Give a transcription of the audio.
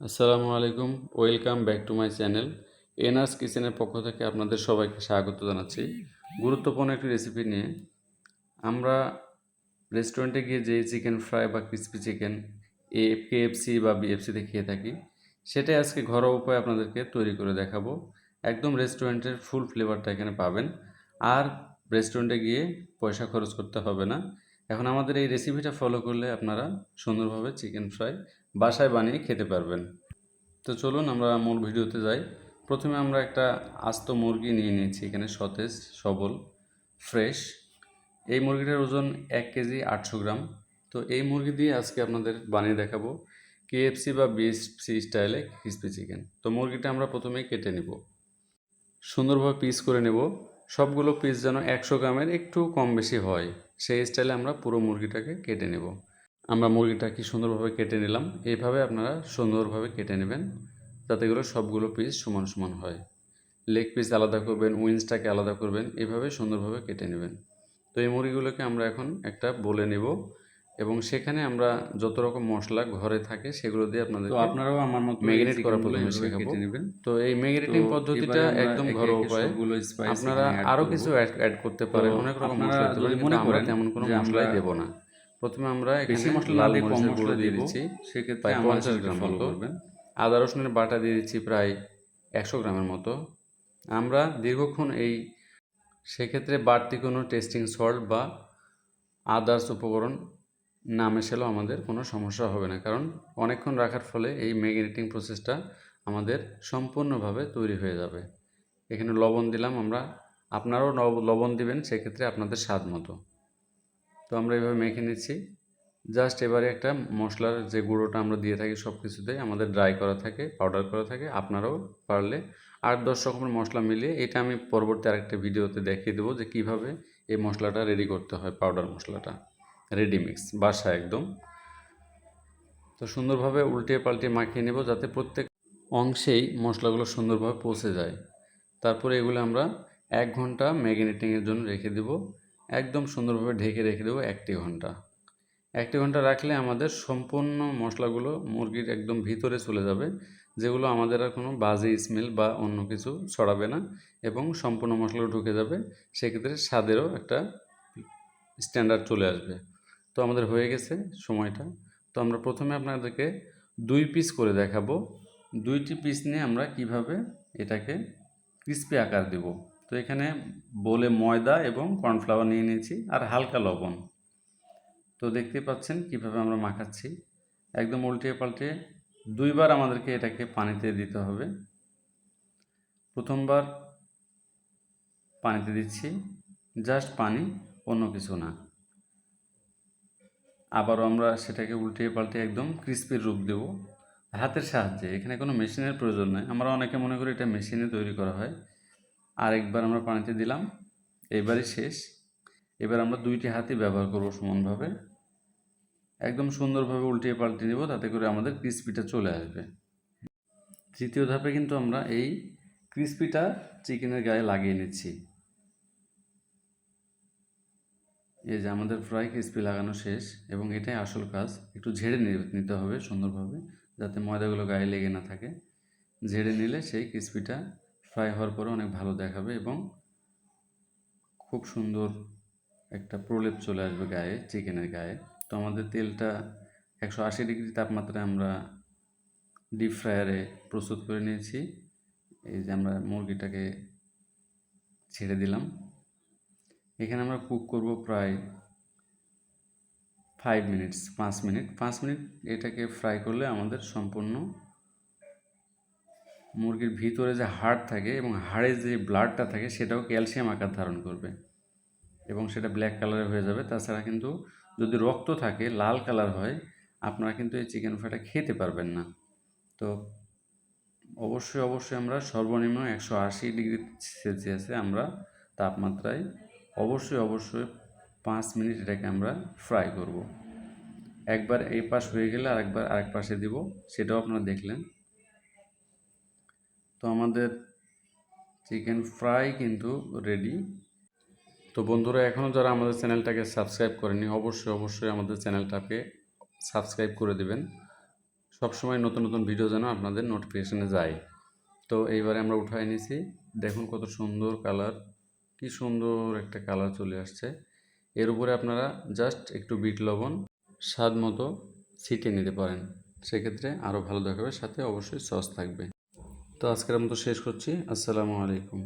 আসসালামু আলাইকুম, welcome back to my channel. এনার্স কিচেনের পক্ষ থেকে আপনাদের সবাইকে স্বাগত জানাচ্ছি। গুরুত্বপূর্ণ একটি রেসিপি নিয়ে আমরা রেস্টুরেন্টে গিয়ে যে চিকেন ফ্রাই বা ক্রিসপি চিকেন এ কেএফসি বা বিএফসিতে খেয়ে থাকি, সেটাই আজকে ঘরোয়া উপায় আপনাদেরকে তৈরি করে দেখাবো। একদম রেস্টুরেন্টের ফুল ফ্লেভারটা এখানে পাবেন। আর রেস্টুরেন্টে গিয়ে পয়সা খরচ করতে হবে না। এখন আমাদের এই রেসিপিটা ফলো করলে আপনারা সুন্দরভাবে চিকেন ফ্রাই বাসায় বানিয়ে খেতে পারবেন। তো চলুন আমরা মূল ভিডিওতে যাই। প্রথমে আমরা একটা আস্ত মুরগি নিয়ে নিয়েছি, এখানে সতেজ, সবল ফ্রেশ এই মুরগিটার ওজন এক কেজি আটশো গ্রাম। তো এই মুরগি দিয়ে আজকে আপনাদের বানিয়ে দেখাবো কেএফসি বা বিএসসি স্টাইলে ক্রিসপি চিকেন তো মুরগিটা আমরা প্রথমেই কেটে নেব। সুন্দরভাবে পিস করে নেব। সবগুলো পিস যেন একশো গ্রামের একটু কম বেশি হয়, সেই স্টাইলে আমরা পুরো মুরগিটাকে কেটে নেব। আমরা মুরগিটা কি সুন্দরভাবে কেটে নিলাম, এইভাবে আপনারা সুন্দরভাবে কেটে নেবেন, যাতে করে সবগুলো পিস সমান সমান হয়। লেগ পিস আলাদা করবেন উইন্সটাকে আলাদা করবেন, এভাবে সুন্দরভাবে কেটে নেবেন। তো এই মুরগিগুলোকে আমরা এখন একটা বলে নেব। এবং সেখানে আমরা যত রকম মশলা ঘরে থাকে সেগুলো দিয়ে আপনাদের তো আপনারাও আমার মতো ম্যারিনেট করা চিকেনগুলো শেখাবো। নেবেন। তো এই ম্যারিনেটিং তো পদ্ধতিটা একদম একে ঘরোয়া উপায় আপনারা করব। কিছু অ্যাড করতে পারেন অনেক রকম মশলা দিতে পারেন যদি মনে করেন তেমন কোনো মশলাই দেবো না। প্রথমে আমরা বেশি মশলা লাল কম মশলা দিয়ে দিচ্ছি সেক্ষেত্রে প্রায় পঞ্চাশ গ্রাম ফলো মতো। করবেন। আদা রসুনের বাটা দিয়ে দিচ্ছি প্রায় একশো গ্রামের মতো। আমরা দীর্ঘক্ষণ এই সেক্ষেত্রে বাড়তি কোনো টেস্টিং সল্ট বা আদার্স উপকরণ না মেশালেও আমাদের কোনো সমস্যা হবে না। কারণ অনেকক্ষণ রাখার ফলে এই ম্যাগনেটিং প্রসেসটা আমাদের সম্পূর্ণভাবে তৈরি হয়ে যাবে। এখানে লবণ দিলাম আমরা। আপনারাও লবণ দিবেন, সেক্ষেত্রে আপনাদের স্বাদ মতো। তো আমরা এভাবে মেখে নিচ্ছি। জাস্ট এবারে একটা মশলার যে গুঁড়োটা আমরা দিয়ে থাকি সব কিছুতেই আমাদের ড্রাই করা থাকে পাউডার করা থাকে, আপনারাও পারলে আট দশ রকমের মশলা মিলিয়ে, এটা আমি পরবর্তী আরেকটা ভিডিওতে দেখিয়ে দেবো যে কীভাবে এই মশলাটা রেডি করতে হয় পাউডার মশলাটা। রেডি মিক্স বাসা একদম। তো সুন্দরভাবে উল্টে পাল্টে মাখিয়ে নেব যাতে প্রত্যেক অংশেই মশলাগুলো সুন্দরভাবে পৌঁছে যায়। তারপরে এগুলো আমরা এক ঘণ্টা ম্যাগনেটিংয়ের জন্য রেখে দেব। একদম সুন্দরভাবে ঢেকে রেখে দেবো একটি ঘণ্টা। একটি ঘণ্টা রাখলে আমাদের সম্পূর্ণ মশলাগুলো মুরগির একদম ভিতরে চলে যাবে, যেগুলো আমাদের আর কোনো বাজে স্মেল বা অন্য কিছু ছড়াবে না এবং সম্পূর্ণ মশলাগুলো ঢুকে যাবে। সেক্ষেত্রে স্বাদেরও একটা স্ট্যান্ডার্ড চলে আসবে। তো আমাদের হয়ে গেছে সময়টা। তো আমরা প্রথমে আপনাদেরকে দুই পিস করে দেখাবো। দুইটি পিস নিয়ে আমরা কীভাবে এটাকে ক্রিস্পি আকার দেব। তো এখানে বলে ময়দা এবং কর্নফ্লাওয়ার নিয়ে নিয়েছি আর হালকা লবণ। তো দেখতে পাচ্ছেন কীভাবে আমরা মাখাচ্ছি। একদম উল্টে পাল্টে দুইবার আমাদেরকে এটাকে পানিতে দিতে হবে। প্রথমবার পানিতে দিচ্ছি। জাস্ট পানি, অন্য কিছু না। আবারও আমরা সেটাকে উল্টে পাল্টে একদম ক্রিস্পির রূপ দেব। হাতের সাহায্যে, এখানে কোনো মেশিনের প্রয়োজন নয় আমরা অনেকে মনে করি এটা মেশিনে তৈরি করা হয়। আরেকবার আমরা পানিতে দিলাম, এবারই শেষ। এবার আমরা দুইটি হাতই ব্যবহার করব সমানভাবে। একদম সুন্দরভাবে উল্টিয়ে পাল্টে নেব, তাতে করে আমাদের ক্রিস্পিটা চলে আসবে। তৃতীয় ধাপে কিন্তু আমরা এই ক্রিস্পিটা চিকেনের গায়ে লাগিয়ে নিচ্ছি। এই যে আমাদের ফ্রাই ক্রিস্পি লাগানো শেষ এবং এটাই আসল কাজ। একটু ঝেড়ে নিতে হবে সুন্দরভাবে, যাতে ময়দাগুলো গায়ে লেগে না থাকে। ঝেড়ে নিলে সেই ক্রিস্পিটা ফ্রাই হওয়ার পরে অনেক ভালো দেখাবে এবং খুব সুন্দর একটা প্রলেপ চলে আসবে গায়ে, চিকেনের গায়ে। তো আমাদের তেলটা একশো আশি ডিগ্রি তাপমাত্রায় আমরা ডিপ ফ্রায়ারে প্রস্তুত করে নিয়েছি। এই যে আমরা মুরগিটাকে ছেড়ে দিলাম। এখানে আমরা কুক করব প্রায় ফাইভ মিনিটস পাঁচ মিনিট পাঁচ মিনিট এটাকে ফ্রাই করলে আমাদের সম্পূর্ণ মুরগির ভিতরে যে হাড় থাকে এবং হাড়ে যে ব্লাডটা থাকে, সেটাও ক্যালসিয়াম আকার ধারণ করবে এবং সেটা ব্ল্যাক কালারের হয়ে যাবে। তাছাড়া কিন্তু যদি রক্ত থাকে, লাল কালার হয়, আপনারা কিন্তু এই চিকেন ফ্রাইটা খেতে পারবেন না। তো অবশ্যই অবশ্যই আমরা সর্বনিম্ন একশো আশি ডিগ্রি সেলসিয়াসে আমরা তাপমাত্রায় অবশ্যই অবশ্যই পাঁচ মিনিট এটাকে আমরা ফ্রাই করব। একবার এই পাশ হয়ে গেলে আরেকবার আরেক পাশে দিব, সেটাও আপনারা দেখলেন। তো আমাদের চিকেন ফ্রাই কিন্তু রেডি তো বন্ধুরা এখনও যারা আমাদের চ্যানেলটাকে সাবস্ক্রাইব করেনি, অবশ্যই অবশ্যই আমাদের চ্যানেলটাকে সাবস্ক্রাইব করে দিবেন। সবসময় নতুন নতুন ভিডিও যেন আপনাদের নোটিফিকেশানে যায়। তো এইবারে আমরা উঠাই নিছি, দেখুন কত সুন্দর কালার কি সুন্দর একটা কালার চলে আসছে। এর উপরে আপনারা জাস্ট একটু বিট লবণ, স্বাদ মতো ছিটিয়ে নিতে পারেন। সেক্ষেত্রে আরও ভালো দেখাবে, সাথে অবশ্যই সস থাকবে। তো আজকের মতো শেষ করছি। আসসালামু আলাইকুম।